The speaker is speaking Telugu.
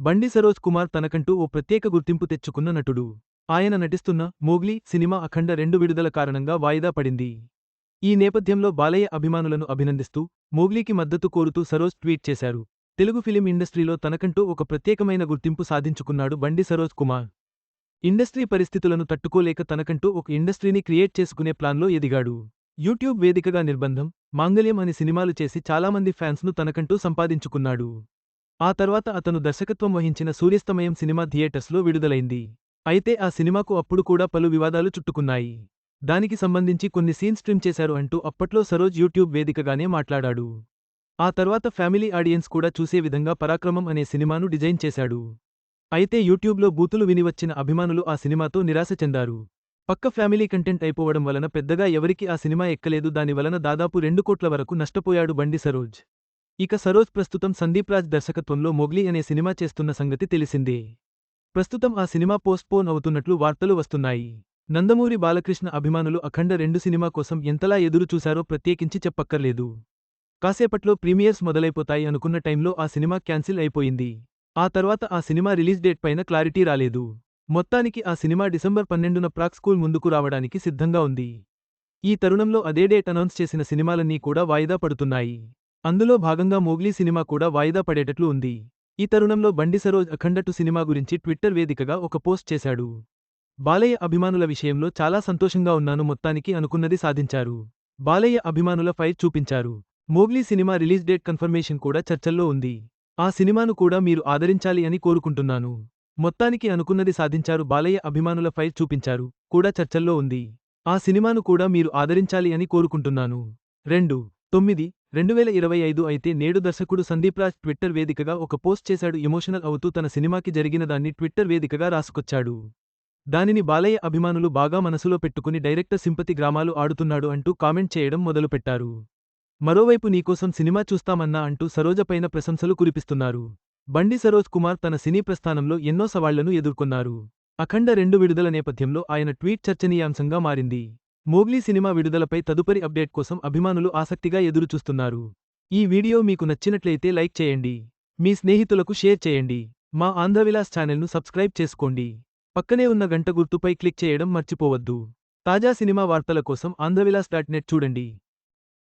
బండి సరోజ్ కుమార్ తనకంటూ ఓ ప్రత్యేక గుర్తింపు తెచ్చుకున్న నటుడు. ఆయన నటిస్తున్న మోగ్లీ సినిమా అఖండ రెండు విడుదల కారణంగా వాయిదా పడింది. ఈ నేపథ్యంలో బాలయ్య అభిమానులను అభినందిస్తూ మోగ్లీకి మద్దతు కోరుతూ సరోజ్ ట్వీట్ చేశారు. తెలుగు ఫిలిం ఇండస్ట్రీలో తనకంటూ ఒక ప్రత్యేకమైన గుర్తింపు సాధించుకున్నాడు బండి సరోజ్ కుమార్. ఇండస్ట్రీ పరిస్థితులను తట్టుకోలేక తనకంటూ ఒక ఇండస్ట్రీని క్రియేట్ చేసుకునే ప్లాన్లో ఎదిగాడు. యూట్యూబ్ వేదికగా నిర్బంధం మాంగళ్యం అనే సినిమాలు చేసి చాలామంది ఫ్యాన్స్ను తనకంటూ సంపాదించుకున్నాడు. ఆ తర్వాత అతను దర్శకత్వం వహించిన సూర్యస్తమయం సినిమా థియేటర్స్లో విడుదలైంది. అయితే ఆ సినిమాకు అప్పుడు కూడా పలు వివాదాలు చుట్టుకున్నాయి. దానికి సంబంధించి కొన్ని సీన్స్ స్ట్రీమ్ చేశారు అంటూ అప్పట్లో సరోజ్ యూట్యూబ్ వేదికగానే మాట్లాడాడు. ఆ తర్వాత ఫ్యామిలీ ఆడియన్స్ కూడా చూసే విధంగా పరాక్రమం అనే సినిమాను డిజైన్ చేశాడు. అయితే యూట్యూబ్లో బూతులు వినివచ్చిన అభిమానులు ఆ సినిమాతో నిరాశ చెందారు. పక్క ఫ్యామిలీ కంటెంట్ అయిపోవడం వలన పెద్దగా ఎవరికి ఆ సినిమా ఎక్కలేదు. దాని వలన దాదాపు రెండు కోట్ల వరకు నష్టపోయాడు బండి సరోజ్. ఇక సరోజ్ ప్రస్తుతం సందీప్ రాజ్ దర్శకత్వంలో మొగ్లీ అనే సినిమా చేస్తున్న సంగతి తెలిసిందే. ప్రస్తుతం ఆ సినిమా పోస్ట్పోన్ అవుతున్నట్లు వార్తలు వస్తున్నాయి. నందమూరి బాలకృష్ణ అభిమానులు అఖండ రెండు సినిమా కోసం ఎంతలా ఎదురు చూశారో ప్రత్యేకించి చెప్పక్కర్లేదు. కాసేపట్లో ప్రీమియర్స్ మొదలైపోతాయి అనుకున్న టైంలో ఆ సినిమా క్యాన్సిల్ అయిపోయింది. ఆ తర్వాత ఆ సినిమా రిలీజ్ డేట్ పైన క్లారిటీ రాలేదు. మొత్తానికి ఆ సినిమా డిసెంబర్ పన్నెండున ప్రాక్ స్కూల్ ముందుకు రావడానికి సిద్ధంగా ఉంది. ఈ తరుణంలో అదే డేట్ అనౌన్స్ చేసిన సినిమాలన్నీ కూడా వాయిదా పడుతున్నాయి. అందులో భాగంగా మోగ్లీ సినిమా కూడా వాయిదా పడేటట్లు ఉంది. ఈ తరుణంలో బండి సరోజ్ సినిమా గురించి ట్విట్టర్ వేదికగా ఒక పోస్ట్ చేశాడు. బాలయ్య అభిమానుల విషయంలో చాలా సంతోషంగా ఉన్నాను మొత్తానికి అనుకున్నది సాధించారు. బాలయ్య అభిమానుల ఫైర్ చూపించారు. Mowgli cinema release date confirmation కూడా చర్చల్లో ఉంది. ఆ సినిమాను కూడా మీరు ఆదరించాలి అని కోరుకుంటున్నాను. మొత్తానికి అనుకున్నది సాధించారు బాలయ్య అభిమానుల ఫైర్ చూపించారు కూడా చర్చల్లో ఉంది. ఆ సినిమాను కూడా మీరు ఆదరించాలి అని కోరుకుంటున్నాను. రెండు తొమ్మిది రెండు వేల ఇరవై ఐదు అయితే నేడు దర్శకుడు సందీప్ రాజ్ ట్విట్టర్ వేదికగా ఒక పోస్ట్ చేశాడు. ఎమోషనల్ అవుతూ తన సినిమాకి జరిగిన దాన్ని ట్విట్టర్ వేదికగా రాసుకొచ్చాడు. దానిని బాలయ్య అభిమానులు బాగా మనసులో పెట్టుకుని డైరెక్టర్ సింపతి గ్రామాలు ఆడుతున్నాడు అంటూ కామెంట్ చేయడం మొదలుపెట్టారు. మరోవైపు నీకోసం సినిమా చూస్తామన్నా అంటూ సరోజపైన ప్రశంసలు కురిపిస్తున్నారు. బండి సరోజ్ కుమార్ తన సినీ ప్రస్థానంలో ఎన్నో సవాళ్ళను ఎదుర్కొన్నారు. అఖండ రెండు విడుదల నేపథ్యంలో ఆయన ట్వీట్ చర్చనీయాంశంగా మారింది. మోగ్లీ సినిమా విడుదలపై తదుపరి అప్డేట్ కోసం అభిమానులు ఆసక్తిగా ఎదురుచూస్తున్నారు. ఈ వీడియో మీకు నచ్చినట్లయితే లైక్ చేయండి. మీ స్నేహితులకు షేర్ చేయండి. మా ఆంధ్రవిలాస్ ఛానల్ను సబ్స్క్రైబ్ చేసుకోండి. పక్కనే ఉన్న గంట గుర్తుపై క్లిక్ చేయడం మర్చిపోవద్దు. తాజా సినిమా వార్తల కోసం ఆంధ్రవిలాస్ డాట్ నెట్ చూడండి.